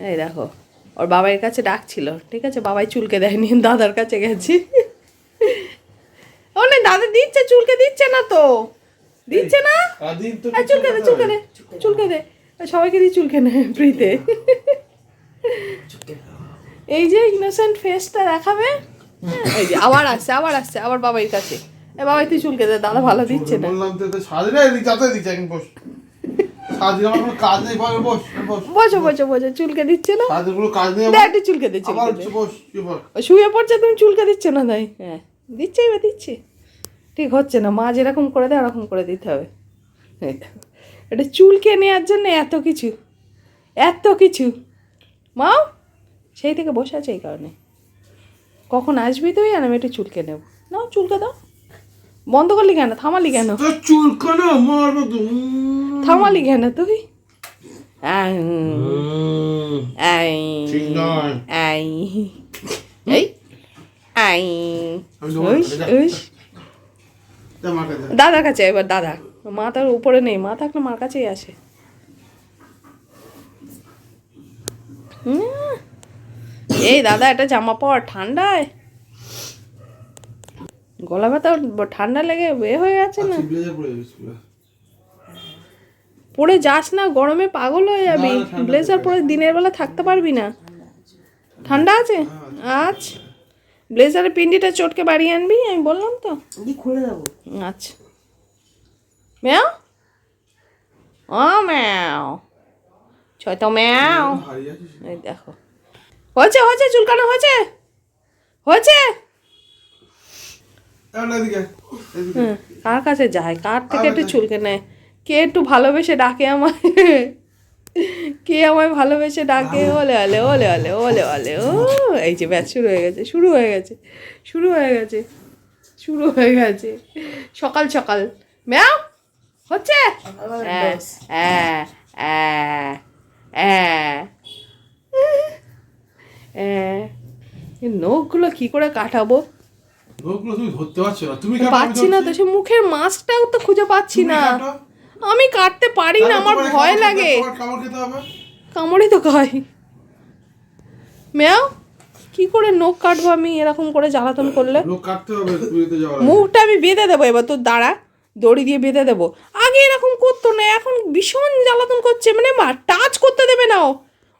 এই দেখো ওর বাবার কাছে ডাকছিল ঠিক আছে? বাবাই চুলকে দেয়নি দাদার কাছে গেছি। ও না দাদা দিচ্ছে চুলকে দিচ্ছে না তো। দিচ্ছে না? আর চুলকে দে চুলকে দে চুলকে দে। সবাইকে দিয়ে চুলকে নেয় ফ্রিতে। এই যে ইনোসেন্ট ফেসটা দেখাবে? হ্যাঁ, এই যে আবার আসছে আবার আসছে আবার বাবাইয়ের কাছে। এ বাবাই তুই চুলকে দে দাদা ভালো দিচ্ছে না। বললাম তো যাতে দিচ্ছে এখন বস সারাদিন আমার কোনো কাজ নেই বস বস চুলকে দিচ্ছে না? সারাদিন কাজ নেই একটু চুলকে দে আবার চুলকে দে। বস চুপ কর। ও শুয়ে পড়ছে তুমি চুলকে দিচ্ছ না তাই? হ্যাঁ দিচ্ছে এবার দিচ্ছে। ঠিক হচ্ছে না মা যেরকম করে দেয় ওরকম করে দিতে হবে। এটা চুলকে নেওয়ার জন্য এত কিছু এত কিছু। মাও সেই থেকে বসে আছে এই কারণে। কখন আসবি তুই? আর আমি একটু চুলকে নেব। নাও চুলকে দাও। বন্ধ করলি কেন? থামালি কেন? তোর চুল কেন মারবো তো। উম। থামালি কেন তুই? আই, আই, এই আই। দাদার কাছে এবার দাদা। মা তার উপরে নেই মা থাকলে মার কাছেই আসে। এই দাদা একটা জামা পর ঠান্ডায়। গলা ব্যথা ঠান্ডা লেগে এ হয়ে গেছে না? পরে যাস না গরমে পাগল হয়ে যাবি। না, না, ঠান্ডা ব্লেজার পরে দিনের বেলা থাকতে পারবি না। ঠান্ডা আছে? আজ ব্লেজারের পিন্ডিটা চটকে বাড়িয়ে আনবি আমি বললাম তো। খুলে দেবো। আচ্ছা। ম্যাও? ও ম্যাও। ছয় তো ম্যাও এই দেখো। হয়েছে হয়েছে চুলকানো হয়েছে? হয়েছে? কার কাছে যায়? কার থেকে একটু চুলকে নেয় কে একটু ভালোবেসে ডাকে আমায়? কে আমায় ভালোবেসে ডাকে? ওলে ওলে ওলে ওলে ওলে ওলে ও এই যে ব্যাচ শুরু হয়ে গেছে শুরু হয়ে গেছে শুরু হয়ে গেছে শুরু হয়ে গেছে। সকাল সকাল। ম্যাও হচ্ছে? নখগুলো কি করে কাটাবো? নখগুলো তুমি ধরতে পারছ না। তুমি পাচ্ছি না তো সে মুখের মাস্কটাও তো খুঁজে পাচ্ছি না। আমি কাটতে পারি না আমার ভয় লাগে। কামড় তো খাই। ম্যাও কি করে নখ কাটবো আমি? এরকম করে জ্বালাতন করলে। মুখটা আমি বেঁধে দেবো এবার তোর দাঁড়া দড়ি দিয়ে বেঁধে দেবো। আগে এরকম করতো না এখন ভীষণ জ্বালাতন করছে মানে মা টাচ করতে দেবে না ও।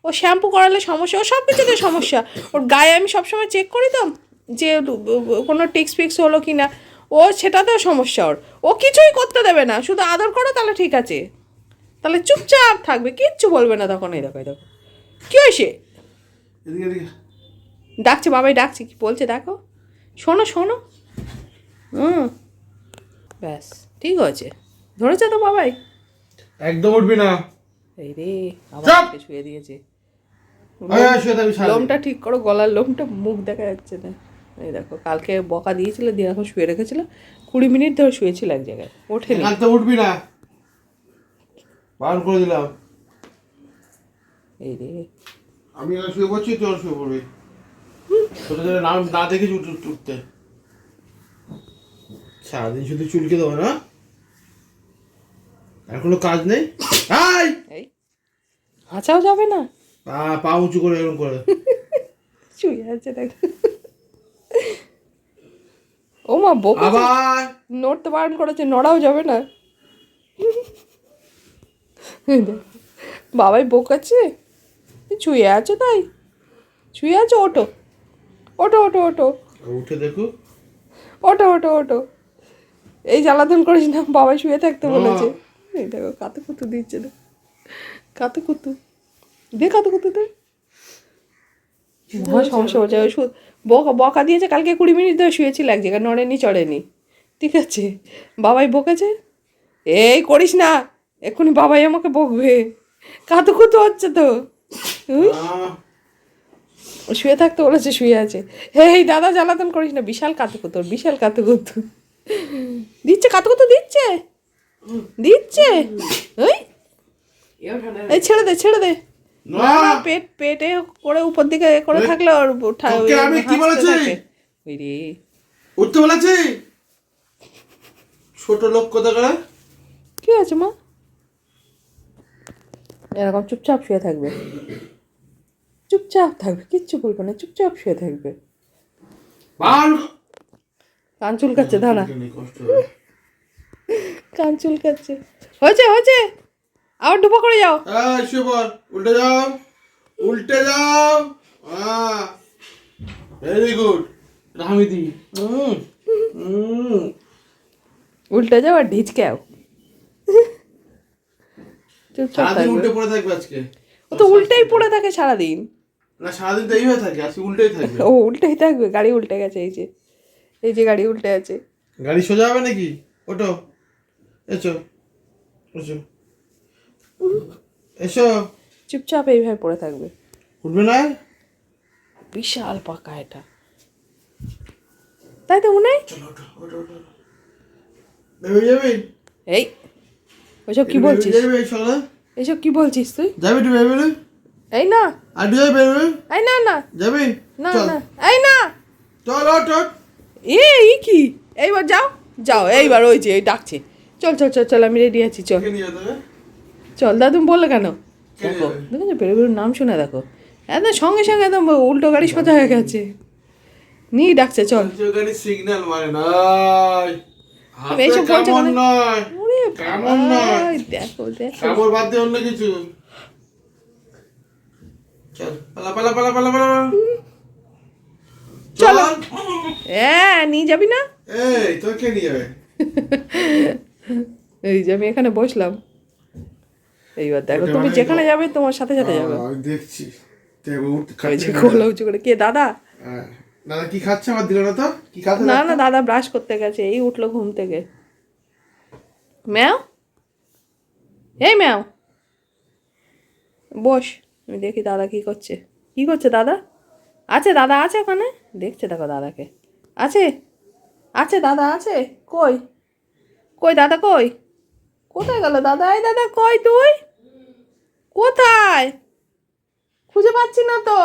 ও শ্যাম্পু করালে সমস্যা ও সব কিছুতে সমস্যা। ওর গায়ে আমি সবসময় চেক করি তো যে কোনো টিক্স ফিক্স হলো কি না ও সেটাতেও সমস্যা ওর। ও কিছুই করতে দেবে না শুধু আদর করো তাহলে ঠিক আছে। তাহলে চুপচাপ থাকবে কিচ্ছু বলবে না তখন। এই দেখো এই দেখো। কী হয়েছে? ডাকছে বাবাই ডাকছে কি বলছে দেখো। শোনো শোনো। হুম। ব্যাস ঠিক আছে ধরেছে তো বাবাই। একদম উঠবি না। এই রে আবার শুয়ে দিয়েছে। লোমটা ঠিক করো গলার লোমটা মুখ দেখা যাচ্ছে না। এই দেখো কালকে বকা দিয়েছিল দিয়ে এখন শুয়ে রেখেছিল। কুড়ি মিনিট ধরে শুয়েছিল এক জায়গায় থেকে উঠবি না। বারণ করে দিলাম। এই রে। আমি এখানে শুয়ে পড়ছি তোর শুয়ে পড়বি। তোর যেন না না উঠ- উঠতে। সারাদিন শুধু চুলকে দেবো না। আর কোনো কাজ নেই? এই! হাঁচাও যাবে না? পা পা উঁচু করে এরকম করে। শুয়ে আছে দেখ। ও মা বকা আবার? নড়তে বারণ করেছে নড়াও যাবে না। বাবাই বোকাচ্ছে ছুঁয়ে আছো তাই? ছুঁয়ে আছো ওটো ওটো ওটো ওটো উঠে দেখো। ওটো ওটো ওটো এই জ্বালাতন করিস না বাবাই শুয়ে থাকতে বলেছে। এই দেখো কাতু কুতু দিচ্ছে না। কাতু কুতু দে কাতু কুতু দে মহা সমস্যা হচ্ছে। ওই বকা বকা দিয়েছে কালকে কুড়ি মিনিট ধরে শুয়েছিল এক জায়গায় নড়েনি চড়েনি। ঠিক আছে? বাবাই বকেছে? এই করিস না এক্ষুনি বাবাই আমাকে বকবে। কাতু কুতু হচ্ছে তো। শুয়ে থাকতে বলেছে শুয়ে আছে। হে এই দাদা জ্বালাতন করিস না বিশাল কাতুকুতোর বিশাল কাতুকুতু দিচ্ছে কাতুকুতু দিচ্ছে? দিচ্ছে? ওই? এই ছেড়ে দে ছেড়ে দে। না। না না পেট পেটে করে উপর দিকে এ করে থাকলে তোকে আমি কি বলেছি? ওই রে। উঠতে বলেছি? ছোট লোক কোথা করে কি আছে মা? এরকম চুপচাপ শুয়ে থাকবে। চুপচাপ থাকবে কিচ্ছু বলবে না চুপচাপ শুয়ে থাকবে। বার কান চুলকাচ্ছে দাঁড়া কান চুলকাচ্ছে। হয়েছে হয়েছে। আবার ডুবো করে যাও। এই শুয়ে পড় উল্টে যাও। উল্টে যাও। হ্যাঁ ভেরি গুড রামিদি। হুম হুম। উল্টে যাও আর ঢিচকাও চুপচাপ সারাদিন উল্টে পড়ে থাকবে আজকে? ও তো উল্টেই পড়ে থাকে সারাদিন। না সারাদিন তো এইভাবে থাকে আজকে উল্টেই থাকবে। ও উল্টেই থাকবে গাড়ি উল্টে গেছে এই যে। এই যে গাড়ি উল্টে আছে। গাড়ি সোজা হবে নাকি? ওটো এসো। এসো। এসো। চুপচাপ এইভাবে পড়ে থাকবে। উঠবে না বিশাল পাকা এটা। তাই তো মনে হয়? এই ওইসব কি বলছিস? এইসব কি বলছিস তুই? যাবি ভেবে এই না। আর নে? এই না না। যাবি? না চল। না। এই না। চল ওঠ এই কি? এইবার যাও যাও এইবার ওই যে এই ডাকছে। চল চল চল চল আমি রেডি আছি চল। চল দাদু তুমি বললে কেন? দেখো দেখো নাম শুনে দেখো। একদম সঙ্গে সঙ্গে একদম উল্টো গাড়ি সোজা হয়ে গেছে। নিয়ে ডাকছে চল। সিগন্যাল মারে না। এইসব বলছে দেখো দেখো। বাদ দিয়ে অন্য কিছু। চল। হ্যাঁ নিয়ে যাবি না? এই তোর নিয়ে যাবে। এই যে আমি এখানে বসলাম। এইবার দেখো তুমি মানে যেখানে যাবে তোমার সাথে সাথে যাবে। আহ, দেখছি। উঁচু করে কে দাদা? হ্যাঁ। দাদা কি খাচ্ছে আমার দিল না তো? কি খাচ্ছে না না দাদা ব্রাশ করতে গেছে এই উঠল ঘুম থেকে। ম্যাও? এই ম্যাও। বস আমি দেখি দাদা কি করছে। কি করছে দাদা? আছে দাদা আছে ওখানে? দেখছে দেখো দাদাকে। আছে? আছে দাদা আছে? কই? কই দাদা কই? কোথায় গেল দাদা? এই দাদা কই তুই? কোথায়? খুঁজে পাচ্ছি না তো।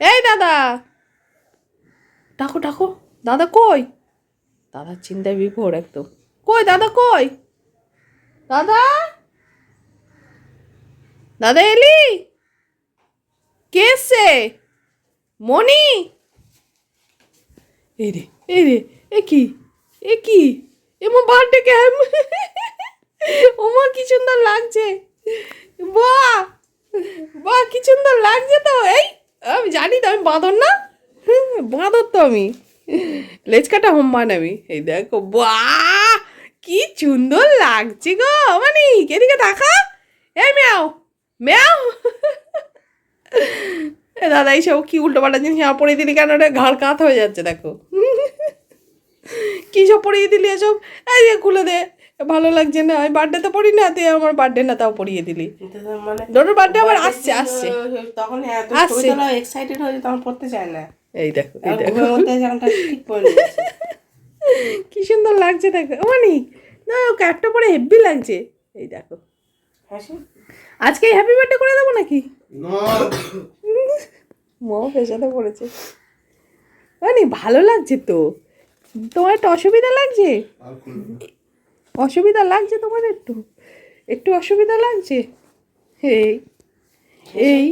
এই দাদা। ডাকো ডাকো। দাদা কই? দাদার চিন্তায় বিভোর একদম। কই দাদা কই? দাদা? দাদা এলি? কে এসছে? মনি এই রে এই রে, এ কি? এ কি? এমন বার্থডে ক্যাম ওমা, কি সুন্দর লাগছে। বাহ! বাহ, কি সুন্দর লাগছে তো, এই, আমি জানি তো, আমি বাঁদর না? বাঁদর তো আমি। লেজ কাটা হম্মান আমি, এই দেখো, বাহ! কি সুন্দর লাগছে গো মানে এদিকে দেখা। এই ম্যাও ম্যাও। দাদা, এইসব কি উল্টো পাল্টা জিনিস আমার পরিয়ে দিলি কেন রে? ঘাড় কাত হয়ে যাচ্ছে, দেখো। কী সব পরিয়ে দিলি এসব? এই খুলে দে। ভালো লাগছে না আমি বার্থডে তো পড়ি না তুই আমার বার্থডে না তাও পড়িয়ে দিলি। মানে ডোডোর বার্থডে আবার আসছে আসছে। তখন আসছে। ছবি তোলা এক্সাইটেড হয়ে তখন পড়তে চায় না। এই দেখো এই দেখো। কি সুন্দর লাগছে দেখো। মানে না ও ক্যাপটা পরে হেভি লাগছে। এই দেখো। হাসি? আজকে হ্যাপি বার্থডে করে দেবো নাকি? না। মও পেশাতে পড়েছে। মানে ভালো লাগছে তো। তোমার একটা অসুবিধা লাগছে। অসুবিধা লাগছে তোমার একটু? একটু অসুবিধা লাগছে? এই এই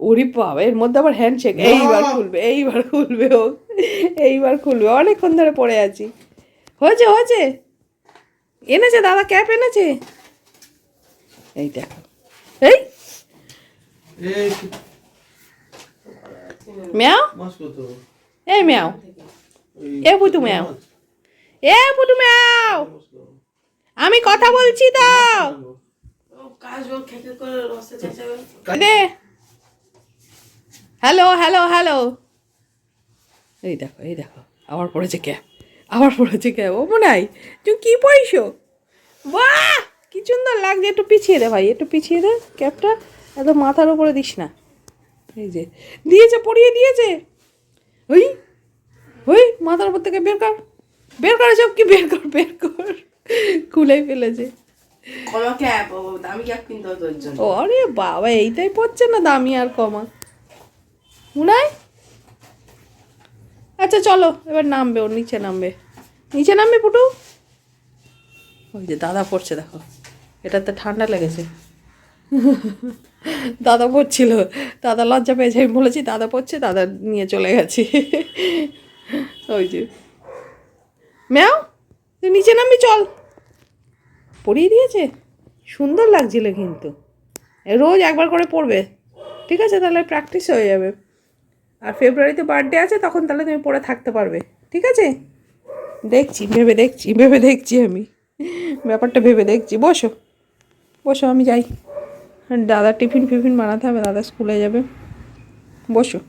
ওরে বাবা এর মধ্যে আবার হ্যান্ডশেক এইবার খুলবে এইবার খুলবে ও। এইবার খুলবে অনেকক্ষণ ধরে পড়ে আছি। হয়েছে হয়েছে? এনেছে দাদা ক্যাপ এনেছে? এই দেখো। এই! ম্যাও? এই ম্যাও। এ পুটু ম্যাও। এ পুটু ম্যাও, আমি কথা বলছি তো। Hello hello hello. এই দেখো এই দেখো, আবার পড়েছে ক্যাপ আবার পড়েছে ক্যাপ ও মনে হয়, তুমি কি পড়িস বাহ! কি সুন্দর লাগছে, একটু পিছিয়ে দে ভাই, একটু পিছিয়ে দে ক্যাপটা। এত মাথার উপরে দিস না। এই যে, দিয়েছে, পড়িয়ে দিয়েছে। ওই ওই, মাথার উপর থেকে বের কর। বের করে সব কি বের কর বের কর। খুলেই ফেলেছে। কমা ক্যাপ ও দামি ক্যাপ কিনতে হবে তোর জন্য? আরে বাবা এইটাই পড়ছে না দামি আর কমা? মুনাই আচ্ছা চলো এবার নামবে ওর নিচে নামবে। নিচে নামবে পুটু? ওই যে দাদা পড়ছে দেখো। এটাতে ঠান্ডা লেগেছে। দাদা পড়ছিল। দাদা লজ্জা পেয়েছে আমি বলেছি দাদা পড়ছে দাদা নিয়ে চলে গেছি। ওই যে। ম্যাও নিচে নামবি, চল। পড়িয়ে দিয়েছে? সুন্দর লাগছিল কিন্তু। রোজ একবার করে পড়বে। ঠিক আছে, তাহলে প্র্যাকটিস হয়ে যাবে। আর ফেব্রুয়ারিতে বার্থডে আছে, তখন তাহলে তুমি পড়ে থাকতে পারবে। ঠিক আছে? দেখছি, ভেবে দেখছি ভেবে দেখছি আমি। ব্যাপারটা ভেবে দেখছি। বসো। বসো, আমি যাই। দাদা টিফিন ফিফিন বানাতে হবে, দাদা স্কুলে যাবে। বসো।